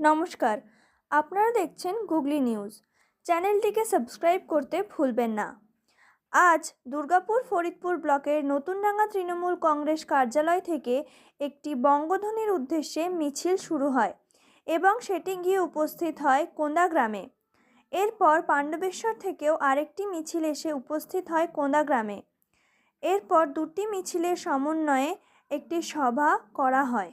নমস্কার, আপনারা দেখছেন গুগলি নিউজ। চ্যানেলটিকে সাবস্ক্রাইব করতে ভুলবেন না। আজ দুর্গাপুর ফরিদপুর ব্লকের নতুনডাঙ্গা তৃণমূল কংগ্রেস কার্যালয় থেকে একটি বঙ্গধ্বনির উদ্দেশ্যে মিছিল শুরু হয় এবং সেটি গিয়ে উপস্থিত হয় কোন্দা গ্রামে। এরপর পাণ্ডবেশ্বর থেকেও আরেকটি মিছিল এসে উপস্থিত হয় কোন্দা গ্রামে। এরপর দুটি মিছিলের সমন্বয়ে একটি সভা করা হয়।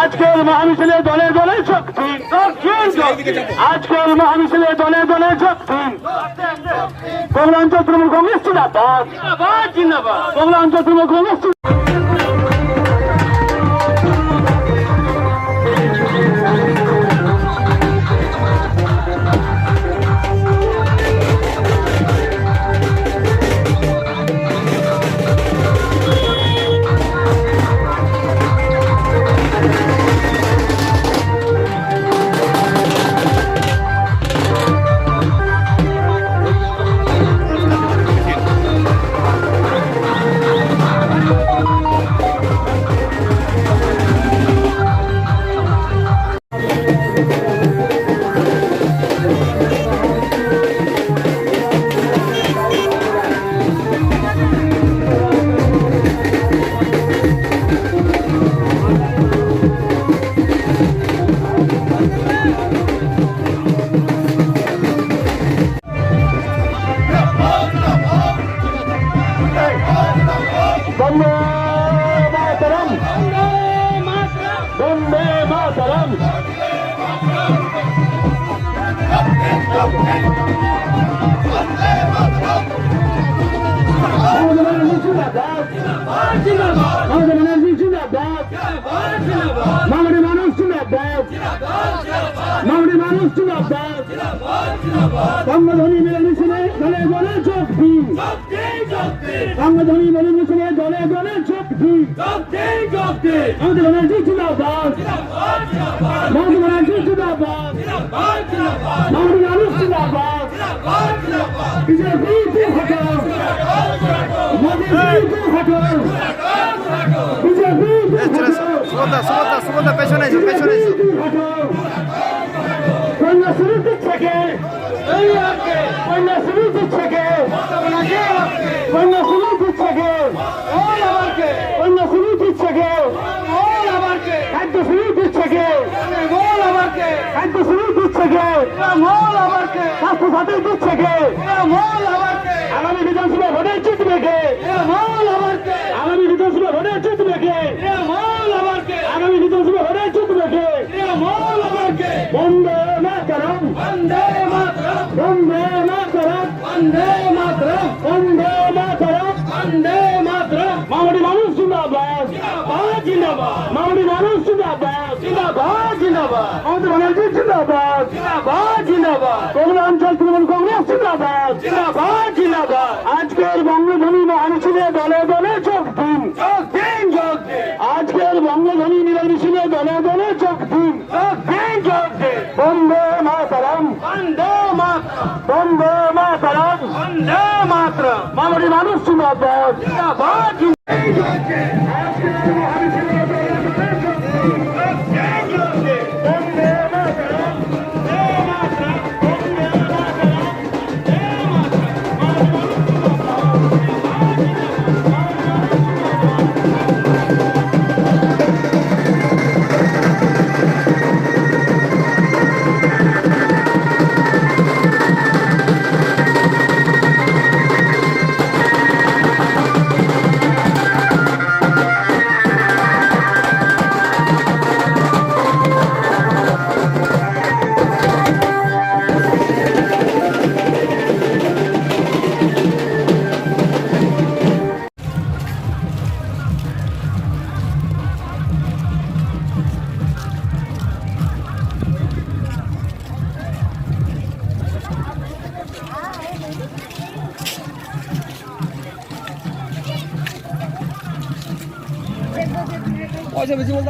আজকের মহামিছিলে দলে দলে শক্তি আজকের মহামিছিলে দলে দলে শক্তি। কমলাঞ্চল তৃণমূল কংগ্রেস জিন্দাবাদ। কমলাঞ্চল তৃণমূল কংগ্রেস মমতা ব্যানার্জি জিন্দাবাদ। মামনি মানুষ জিন্দাবাদ। মামনি মানুষ জিন্দাবাদ। বঙ্গধ্বনি মিলমিশনে দলে দলে যোগ দিন। বঙ্গধ্বনি মিলমিশনে দলে দলে যোগ দিন। মমতা ব্যানার্জি জিন্দাবাদ। মমতা ব্যানার্জি জিন্দাবাদ। মামনি মানুষ জিন্দাবাদ। বিজেপি को সুগন্ধা সুগন্ধা সুগন্ধা পেছনে এসো পেছনে এসো। কন্যা শুরু দিচ্ছে কে কন্যা শুরু দিচ্ছে কে কন্যা শুরু দিচ্ছে কে কন্যা শুরু দিচ্ছে কে খাদ্য শুরু দিচ্ছে কে খাদ্য শুরু দিচ্ছে কে স্বাস্থ্য সাথী দিচ্ছে কে আগামী বিধানসভা ভোটে জিতবে কে? আগামী বিধানসভা ভোটে জিতবে কে? আগামী বিধানসভা ভোটে জিতবে কে? বন্দে মাতরম। বন্দে মাতরম। বন্দে মাতরম। বন্দে মাতরম। বন্দে মাতরম। বন্দে মাতরম। মামুনি মানুষ জিন্দাবাদ। জিন্দাবাদ। মামুনি মানুষ জিন্দাবাদ। জিন্দাবাদ জিন্দাবাদ। আমাদের বানার্জি জিন্দাবাদ। জিন্দাবাদ জিন্দাবাদ। কোমলা অঞ্চল জিন্দাবাদ। জিন্দাবাদ জিন্দাবাদ। আজকের বঙ্গধ্বনি মহামিছিলে দলে দলে চোখ দিন। চোখ দিন চোখ দিন। আজকের বঙ্গধ্বনি মিছিলে দলে দলে চোখ দিন। চোখ দিন চোখ দিন। বন্দে মাতারাম। বন্দে মাতারাম। বন্দে মাতারাম। বন্দে মাতারাম। মাননীয় মানুষ জিন্দাবাদ। জিন্দাবাদ আজকের মহামিছিলে কৃষক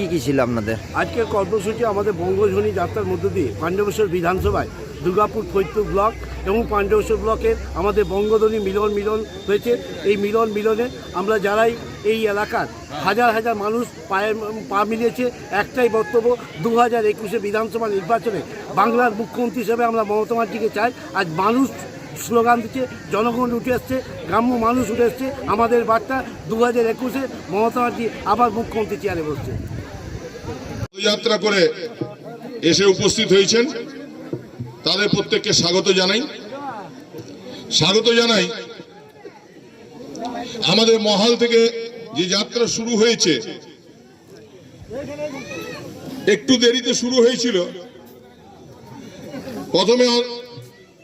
কি- কি ছিল আপনাদের? আজকের কর্মসূচি আমাদের বঙ্গধ্বনি যাত্রার মধ্য দিয়ে পাণ্ডবেশ্বর বিধানসভায়, দুর্গাপুর ফরিদপুর ব্লক এবং পাণ্ডবেশ্বর ব্লকের আমাদের বঙ্গধ্বনি মিলন মিলন হয়েছে। এই মিলন মিলনে আমরা যারাই এই এলাকার হাজার হাজার মানুষ পায়ে, পা মিলিয়েছে, একটাই বক্তব্য দু হাজার একুশে বিধানসভা নির্বাচনে বাংলার মুখ্যমন্ত্রী হিসেবে আমরা মমতা চাই। আজ মানুষ স্লোগান দিচ্ছে, জনগণ উঠে আসছে, গ্রাম্য মানুষ উঠে আসছে। আমাদের বার্তা দু হাজার একুশে মমতা আবার মুখ্যমন্ত্রী চেয়ারে বসছে। যাত্রা করে এসে উপস্থিত হয়েছেন। তাদের প্রত্যেককে স্বাগত জানাই। স্বাগত জানাই। আমাদের মহাল থেকে যে যাত্রা শুরু হয়েছে, একটু দেরিতে শুরু হয়েছিল। প্রথমে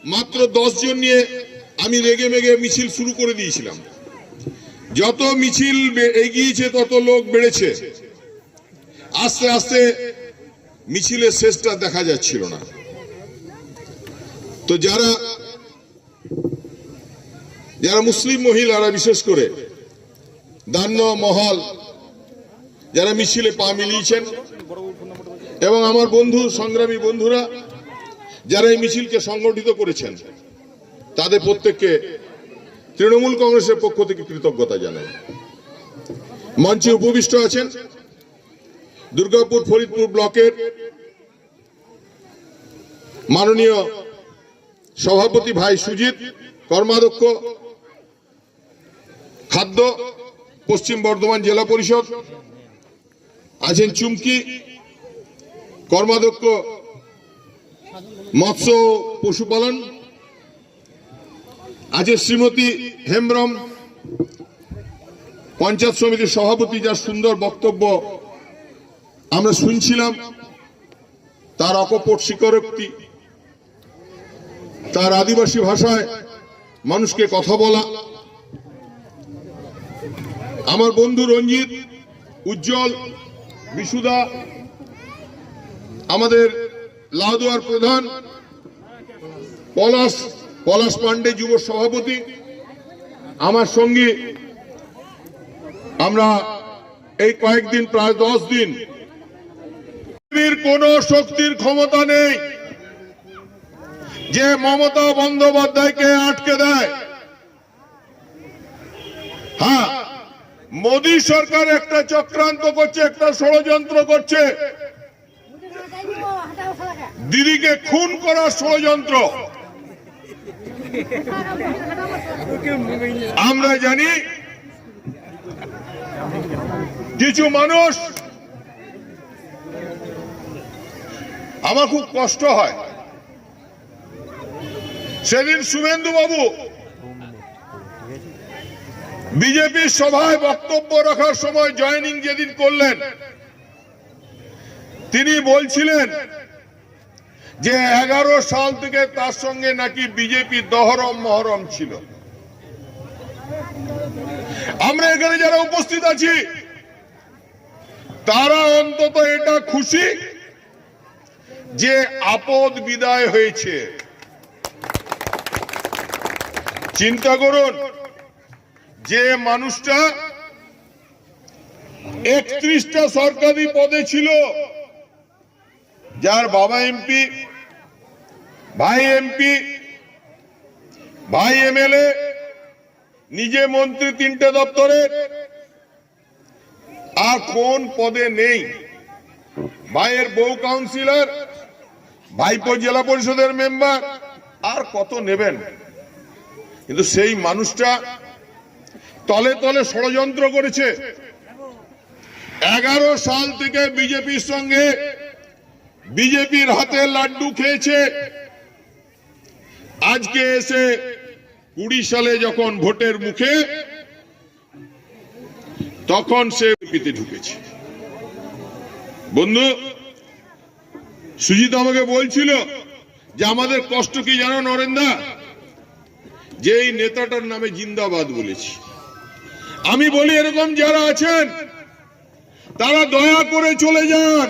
মাত্র দশ জন নিয়ে আমি রেগে মেগে মিছিল শুরু করে দিয়েছিলাম। যত মিছিল এগিয়েছে, তত লোক বেড়েছে। আস্তে আস্তে মিছিলের শেষটা দেখা যাচ্ছিল না। তো যারা যারা মুসলিম মহিলারা বিশেষ করে দান্য, মহল, যারা মিছিলে পা মিলিয়েছেন এবং আমার বন্ধু, সংগ্রামী বন্ধুরা, যারা এই মিছিলকে সংগঠিত করেছেন, তাদের প্রত্যেককে তৃণমূল কংগ্রেসের পক্ষ থেকে কৃতজ্ঞতা জানাই। মঞ্চে উপবিষ্ট আছেন দুর্গাপুর ফরিদপুর ব্লকের মাননীয় সভাপতি ভাই সুজিত, কর্মাধ্যক্ষ, খাদ্য, পশ্চিম বর্ধমান জেলা পরিষদ, আছেন চুমকি, কর্মাধ্যক্ষ মৎস্য পশুপালন, আছে শ্রীমতী হেমব্রম, পঞ্চায়েত সমিতির সভাপতি, যার সুন্দর বক্তব্য আমরা শুনছিলাম তার অকপট স্বীকারোক্তি। তার আদিবাসী ভাষায় মানুষকে কথা বলা। আমার বন্ধু রঞ্জিত, উজ্জ্বল, বিশুদা, আমাদের লাউদুয়ার প্রধান, পলাশ পলাশ পান্ডে যুব সভাপতি। আমার সঙ্গে আমরা এই কয়েকদিন, প্রায় দশ দিন পৃথিবীর কোন শক্তির ক্ষমতা নেই। যে মমতা বন্দ্যোপাধ্যায়কে আটকে দেয়। হ্যাঁ মোদী সরকার একটা চক্রান্ত করছে, একটা ষড়যন্ত্র করছে। দিদিকে খুন করার ষড়যন্ত্র। আমরা জানি কিছু মানুষ আমার খুব কষ্ট হয়। সেদিন শুভেন্দু বাবু বিজেপির সভায় বক্তব্য রাখার সময় জয়েনিং যেদিন করলেন, তিনি বলছিলেন যে এগারো সাল থেকে তার সঙ্গে নাকি বিজেপি দহরম মহরম ছিল। আমরা এখানে যারা উপস্থিত আছি, তারা অন্তত এটা খুশি যে আপদ বিদায় হয়েছে। চিন্তা করুন, যে মানুষটা একত্রিশটা সরকারি পদে ছিল, যার বাবা এমপি, ভাই এমপি, ভাই এমএলএ, নিজে মন্ত্রী তিনটে দপ্তরের আর কোন পদে নেই। ভাইয়ের বউ কাউন্সিলর ভাইপো জেলা পরিষদের মেম্বার, আর কত নেবেন? কিন্তু সেই মানুষটা তলে তলে ষড়যন্ত্র করেছে। এগারো সাল থেকে বিজেপির সঙ্গে বিজেপির হাতে লাড্ডু খেয়েছে। আজকে এসে কুড়ি সালে যখন ভোটের মুখে, তখন সে পিতে ঢুকেছে। বন্ধু সুজিত আমাকে বলছিল যে আমাদের কষ্ট কি জানো নরেন্দা? যে এই নেতাটার নামে জিন্দাবাদ বলেছি। আমি বলি, এরকম যারা আছেন, তারা দয়া করে চলে যান।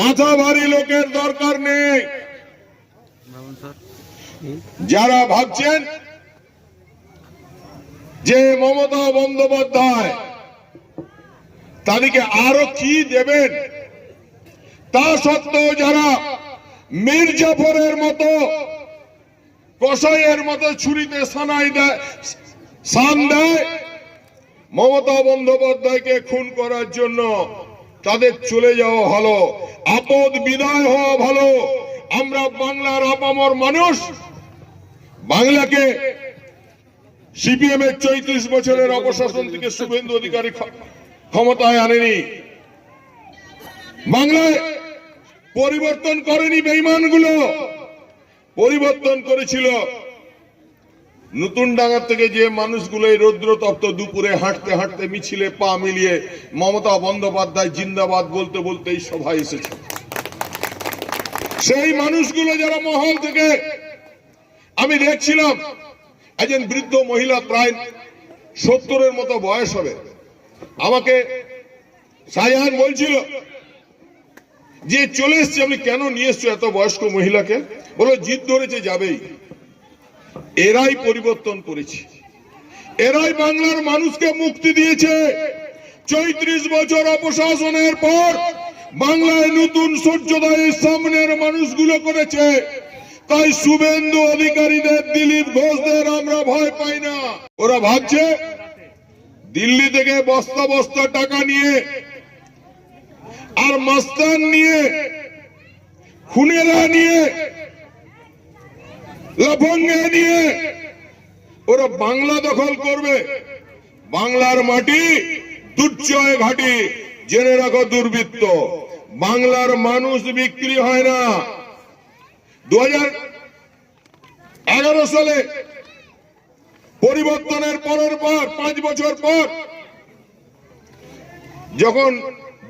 মাথা ভারী লোকের দরকার নেই। যারা ভাবছেন যে মমতা বন্দ্যোপাধ্যায়, তাদেরকে আরও কি দেবেন? তা সত্ত্বেও যারা মীর জাফরের মতো কসাইয়ের মতো ছুরিতে সানাই দেয়, সান দেয়, মমতা বন্দ্যোপাধ্যায়কে খুন করার জন্য তাদের চলে যাওয়া ভালো, আপদ বিদায় হওয়া ভালো। আমরা বাংলার আপামর মানুষ, বাংলাকে সিপিএম এর চৌত্রিশ বছরের অপশাসন থেকে শুভেন্দু অধিকারী ক্ষমতায় আনেনি। বাংলায় পরিবর্তন করেনি বেইমানগুলো। পরিবর্তন করেছিল। নতুন ডাঙ্গার থেকে যে মানুষগুলো এই রৌদ্র তপ্ত দুপুরে হাঁটতে হাঁটতে মিছিলে পা মিলিয়ে মমতা বন্দ্যোপাধ্যায় জিন্দাবাদ বলতে বলতে এই সভায় এসেছে। সেই মানুষগুলো যারা মহল থেকে আমি দেখছিলাম, একজন বৃদ্ধ মহিলা প্রায় সত্তরের মতো বয়স হবে। আমাকে শাহজাহান বলছিল যে চলে এসছে, আপনি কেন নিয়ে এসছো এত বয়স্ক মহিলাকে? বলো, জিদ ধরেছে, যাবেই। এরাই পরিবর্তন করেছে। এরাই বাংলার মানুষকে মুক্তি দিয়েছে। চৌত্রিশ বছর অপশাসনের পর বাংলায় নতুন সূর্যোদয়ের সামনের মানুষগুলো করেছে। তাই শুভেন্দু অধিকারীদের দিলীপ ঘোষদের আমরা ভয় পাই না। ওরা ভাবছে, দিল্লি থেকে বস্তা বস্তা টাকা নিয়ে আর মাস্তান নিয়ে, খুনেরা নিয়ে, লাফঙ্গে নিয়ে, ওরা বাংলা দখল করবে। বাংলার মাটি দুর্জয় ঘাটি, জেনে রাখো দুর্বৃত্ত। বাংলার মানুষ বিক্রি হয় না। দু এগারো সালে পরিবর্তনের পরের পর, পাঁচ বছর পর, যখন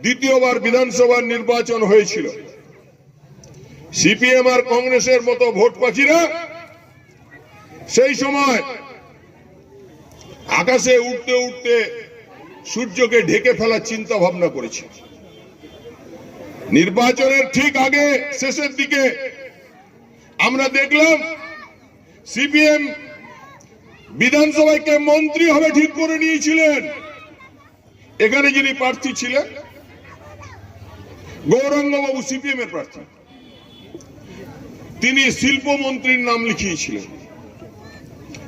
দ্বিতীয়বার বিধানসভার নির্বাচন হয়েছিল। সিপিএম আর কংগ্রেসের মতো ভোট পাখিরা সেই সময় আকাশে উঠতে উঠতে সূর্যকে ঢেকে ফেলার চিন্তা ভাবনা করেছে। নির্বাচনের ঠিক আগে, শেষের দিকে আমরা দেখলাম সিপিএম বিধানসভাকে মন্ত্রী হবে ঠিক করে নিয়েছিলেন। এখানে যিনি প্রার্থী ছিলেন গৌরাঙ্গবাবু সিপিএম এর প্রার্থী। তিনি শিল্পমন্ত্রীর নাম লিখিয়েছিলেন।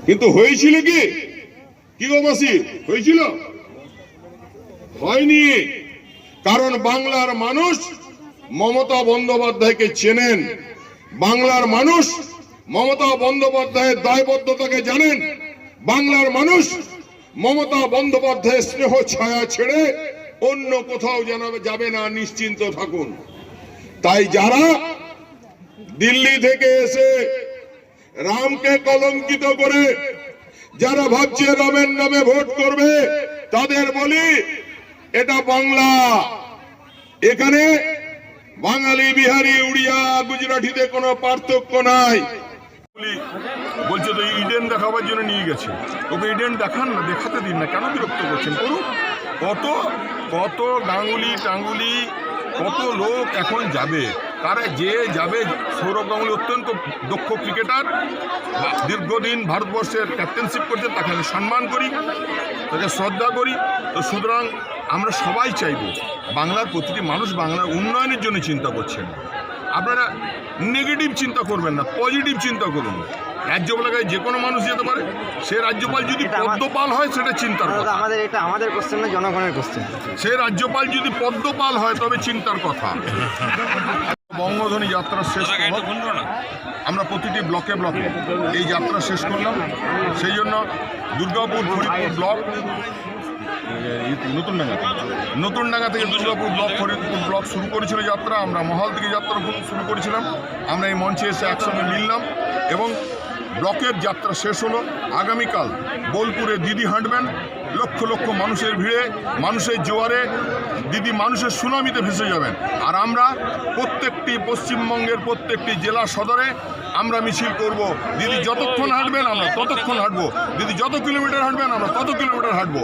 কিন্তু হয়েছিল কি? কি গো মাসি, হয়েছিল? হয়নি। কারণ বাংলার মানুষ মমতা বন্দ্যোপাধ্যায়কে চেনেন। বাংলার মানুষ মমতা বন্দ্যোপাধ্যায়ের দায়বদ্ধতাকে জানেন। বাংলার মানুষ মমতা বন্দ্যোপাধ্যায়ের স্নেহ ছায়া ছেড়ে অন্য কোথাও জানাবে যাবে না, নিশ্চিন্ত থাকুন। তাই যারা দিল্লি থেকে এসে রামকে কলঙ্কিত করে যারা ভাবছে রামের নামে ভোট করবে, তাদের বলি, এটা বাংলা। এখানে বাঙালি, বিহারি, উড়িয়া, গুজরাটিতে কোনো পার্থক্য নাই। বলছে তো, ইডেন দেখাবার জন্য নিয়ে গেছে। ওকে ইডেন দেখান না, দেখাতে দিন না, কেন বিরক্ত করছেন? করুন কত কত গাঙ্গুলি টাঙ্গুলি, কত লোক এখন যাবে? তারা যে যাবে, সৌরভ গাঙ্গুলি অত্যন্ত দক্ষ ক্রিকেটার দীর্ঘদিন ভারতবর্ষের ক্যাপ্টেনশিপ করছে, তাকে আমি সম্মান করি, তাকে শ্রদ্ধা করি। তো সুতরাং আমরা সবাই চাইব, বাংলার প্রতিটি মানুষ বাংলার উন্নয়নের জন্য চিন্তা করছেন। আপনারা নেগেটিভ চিন্তা করবেন না পজিটিভ চিন্তা করুন। রাজ্যপালায় যে কোনো মানুষ যেতে পারে সে রাজ্যপাল যদি পদ্মপাল হয় সেটা চিন্তার কথা। আমাদের এটা আমাদের কোশ্চেন না জনগণের কোশ্চেন সে রাজ্যপাল যদি পদ্মপাল হয় তবে চিন্তার কথা। বঙ্গধ্বনি যাত্রা শেষ আমরা প্রতিটি ব্লকে ব্লকে এই যাত্রা শেষ করলাম। সেই জন্য দুর্গাপুর ফরিদপুর ব্লক নতুন ডাঙ্গা নতুন ডাঙ্গা থেকে দুর্গাপুর ব্লক ফরিদপুর ব্লক শুরু করেছিল যাত্রা। আমরা মহল থেকে যাত্রা শুরু করেছিলাম। আমরা এই মঞ্চে এসে একসঙ্গে মিললাম এবং ব্লকের যাত্রা শেষ হলো। আগামীকাল বোলপুরে দিদি হাঁটবেন। লক্ষ লক্ষ মানুষের ভিড়ে, মানুষের জোয়ারে দিদি মানুষের সুনামিতে ভেসে যাবেন। আর আমরা প্রত্যেকটি পশ্চিমবঙ্গের প্রত্যেকটি জেলা সদরে আমরা মিছিল করব। দিদি যতক্ষণ হাঁটবেন আমরা ততক্ষণ হাঁটবো। দিদি যত কিলোমিটার হাঁটবেন আমরা তত কিলোমিটার হাঁটবো।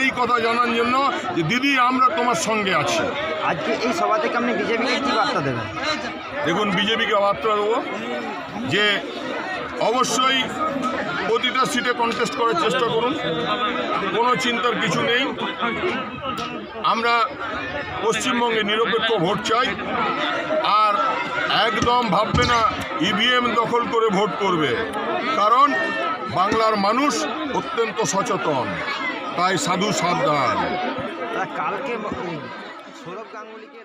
এই কথা জানার জন্য যে দিদি আমরা তোমার সঙ্গে আছি। আজকে এই সভা থেকে আপনি বিজেপিকে কি বার্তা দেবেন? দেখুন বিজেপিকে বার্তা দেবো যে অবশ্যই প্রতিটা সিটে কন্টেস্ট করার চেষ্টা করুন। কোনো চিন্তার কিছু নেই। আমরা পশ্চিমবঙ্গে নিরপেক্ষ ভোট চাই। আর একদম ভাববে না ইভিএম দখল করে ভোট করবে। কারণ বাংলার মানুষ অত্যন্ত সচেতন। তাই সাধু সাবধান। কালকে সৌরভ গাঙ্গুলিকে